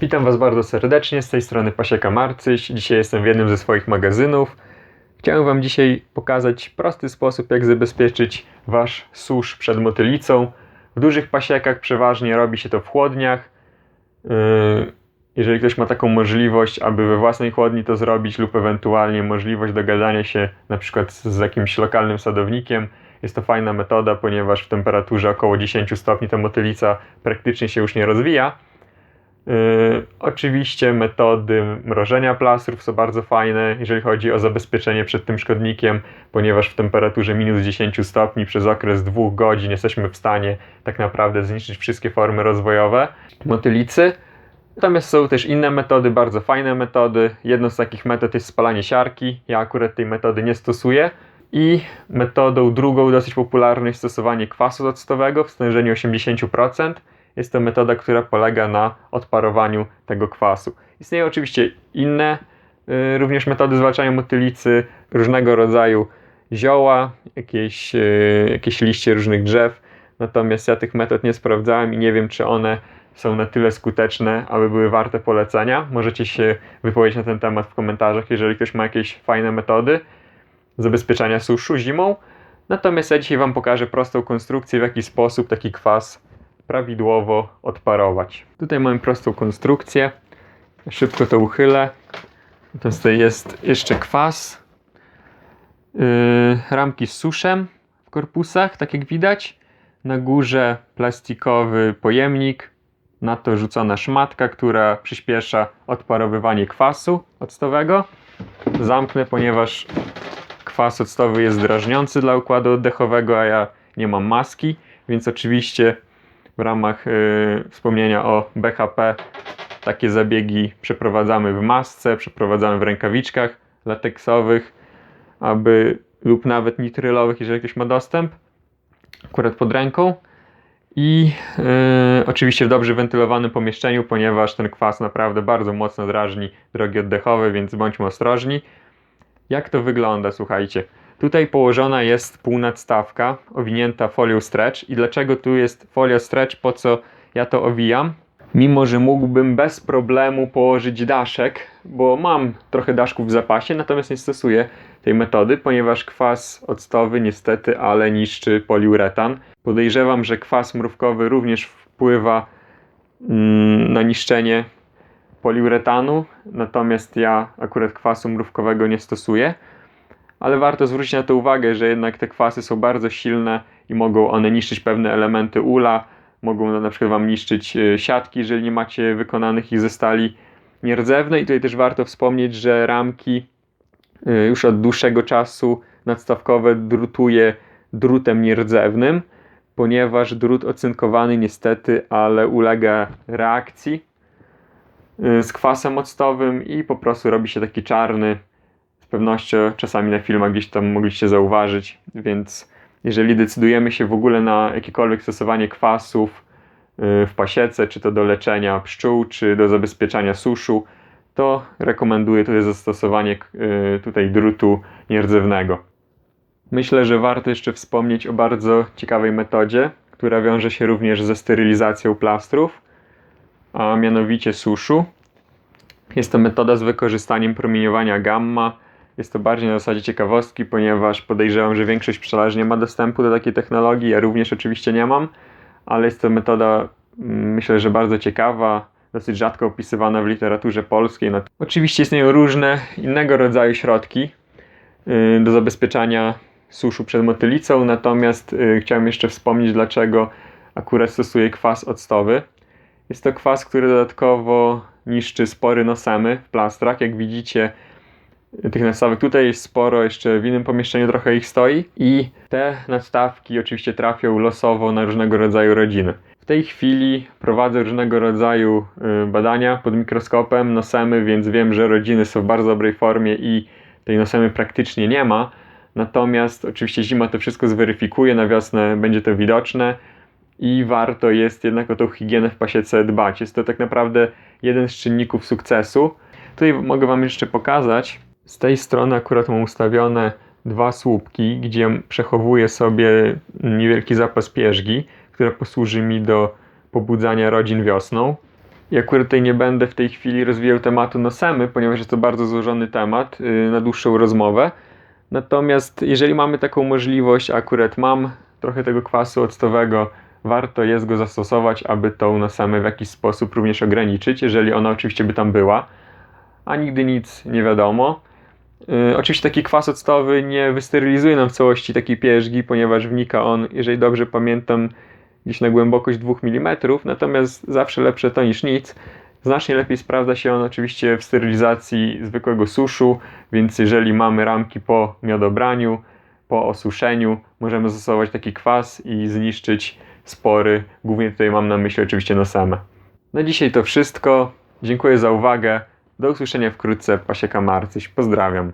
Witam Was bardzo serdecznie, z tej strony Pasieka Marcyś. Dzisiaj jestem w jednym ze swoich magazynów. Chciałem Wam dzisiaj pokazać prosty sposób, jak zabezpieczyć Wasz susz przed motylicą. W dużych pasiekach przeważnie robi się to w chłodniach. Yy, Jeżeli ktoś ma taką możliwość, aby we własnej chłodni to zrobić, lub ewentualnie możliwość dogadania się na przykład z z jakimś lokalnym sadownikiem, jest to fajna metoda, ponieważ w temperaturze około 10 stopni ta motylica praktycznie się już nie rozwija. Yy, oczywiście metody mrożenia plastrów są bardzo fajne, jeżeli chodzi o zabezpieczenie przed tym szkodnikiem, ponieważ w temperaturze minus 10 stopni przez okres 2 godzin jesteśmy w stanie tak naprawdę zniszczyć wszystkie formy rozwojowe motylicy. Natomiast są też inne metody, bardzo fajne metody. Jedną z takich metod jest spalanie siarki. Ja akurat tej metody nie stosuję. I metodą drugą, dosyć popularną, jest stosowanie kwasu octowego w stężeniu 80%. Jest to metoda, która polega na odparowaniu tego kwasu. Istnieją oczywiście inne y, również metody zwalczania motylicy, różnego rodzaju zioła, jakieś, y, jakieś liście różnych drzew. Natomiast ja tych metod nie sprawdzałem i nie wiem, czy one są na tyle skuteczne, aby były warte polecenia. Możecie się wypowiedzieć na ten temat w komentarzach, jeżeli ktoś ma jakieś fajne metody zabezpieczania suszu zimą. Natomiast ja dzisiaj Wam pokażę prostą konstrukcję, w jaki sposób taki kwas prawidłowo odparować. Tutaj mamy prostą konstrukcję. Szybko to uchylę. Natomiast tutaj jest jeszcze kwas. Yy, ramki z suszem w korpusach, tak jak widać. Na górze plastikowy pojemnik. Na to rzucona szmatka, która przyspiesza odparowywanie kwasu octowego. Zamknę, ponieważ kwas octowy jest drażniący dla układu oddechowego, a ja nie mam maski, więc oczywiście w ramach y, wspomnienia o BHP takie zabiegi przeprowadzamy w masce, przeprowadzamy w rękawiczkach lateksowych, aby lub nawet nitrylowych, jeżeli ktoś ma dostęp, akurat pod ręką. I y, oczywiście w dobrze wentylowanym pomieszczeniu, ponieważ ten kwas naprawdę bardzo mocno drażni drogi oddechowe, więc bądźmy ostrożni. Jak to wygląda, słuchajcie? Tutaj położona jest półnadstawka owinięta folią stretch. I dlaczego tu jest folia stretch? Po co ja to owijam? Mimo, że mógłbym bez problemu położyć daszek, bo mam trochę daszków w zapasie, natomiast nie stosuję tej metody, ponieważ kwas octowy niestety, ale niszczy poliuretan. Podejrzewam, że kwas mrówkowy również wpływa mm, na niszczenie poliuretanu, natomiast ja akurat kwasu mrówkowego nie stosuję. Ale warto zwrócić na to uwagę, że jednak te kwasy są bardzo silne i mogą one niszczyć pewne elementy ula, mogą na przykład Wam niszczyć e, siatki, jeżeli nie macie wykonanych ich ze stali nierdzewnej. I tutaj też warto wspomnieć, że ramki e, już od dłuższego czasu nadstawkowe drutuje drutem nierdzewnym, ponieważ drut ocynkowany niestety, ale ulega reakcji y, z kwasem octowym i po prostu robi się taki czarny. Pewnością czasami na filmach gdzieś tam mogliście zauważyć, więc jeżeli decydujemy się w ogóle na jakiekolwiek stosowanie kwasów y, w pasiece, czy to do leczenia pszczół, czy do zabezpieczania suszu, to rekomenduję tutaj zastosowanie y, tutaj drutu nierdzewnego. Myślę, że warto jeszcze wspomnieć o bardzo ciekawej metodzie, która wiąże się również ze sterylizacją plastrów, a mianowicie suszu. Jest to metoda z wykorzystaniem promieniowania gamma. Jest to bardziej na zasadzie ciekawostki, ponieważ podejrzewam, że większość pszczelarzy nie ma dostępu do takiej technologii. Ja również oczywiście nie mam, ale jest to metoda, mm, myślę, że bardzo ciekawa, dosyć rzadko opisywana w literaturze polskiej. No, oczywiście istnieją różne innego rodzaju środki yy, do zabezpieczania suszu przed motylicą, natomiast yy, chciałem jeszcze wspomnieć, dlaczego akurat stosuję kwas octowy. Jest to kwas, który dodatkowo niszczy spory nosemy w plastrach. Jak widzicie, tych nadstawek tutaj jest sporo, jeszcze w innym pomieszczeniu trochę ich stoi i te nadstawki oczywiście trafią losowo na różnego rodzaju rodziny. W tej chwili prowadzę różnego rodzaju y, badania pod mikroskopem nosemy, więc wiem, że rodziny są w bardzo dobrej formie i tej nosemy praktycznie nie ma. Natomiast oczywiście zima to wszystko zweryfikuje, na wiosnę będzie to widoczne i warto jest jednak o tą higienę w pasiece dbać. Jest to tak naprawdę jeden z czynników sukcesu. Tutaj mogę Wam jeszcze pokazać. Z tej strony akurat mam ustawione dwa słupki, gdzie przechowuję sobie niewielki zapas pierzgi, która posłuży mi do pobudzania rodzin wiosną. I akurat tutaj nie będę w tej chwili rozwijał tematu nosemy, ponieważ jest to bardzo złożony temat yy, na dłuższą rozmowę. Natomiast jeżeli mamy taką możliwość, akurat mam trochę tego kwasu octowego, warto jest go zastosować, aby tą nosemę w jakiś sposób również ograniczyć, jeżeli ona oczywiście by tam była, a nigdy nic nie wiadomo. Yy, oczywiście taki kwas octowy nie wysterylizuje nam w całości takiej pierzgi, ponieważ wnika on, jeżeli dobrze pamiętam, gdzieś na głębokość 2 mm, natomiast zawsze lepsze to niż nic. Znacznie lepiej sprawdza się on oczywiście w sterylizacji zwykłego suszu, więc jeżeli mamy ramki po miodobraniu, po osuszeniu, możemy zastosować taki kwas i zniszczyć spory. Głównie tutaj mam na myśli oczywiście nosemę. Na dzisiaj to wszystko. Dziękuję za uwagę. Do usłyszenia wkrótce. Pasieka Marcyś. Pozdrawiam.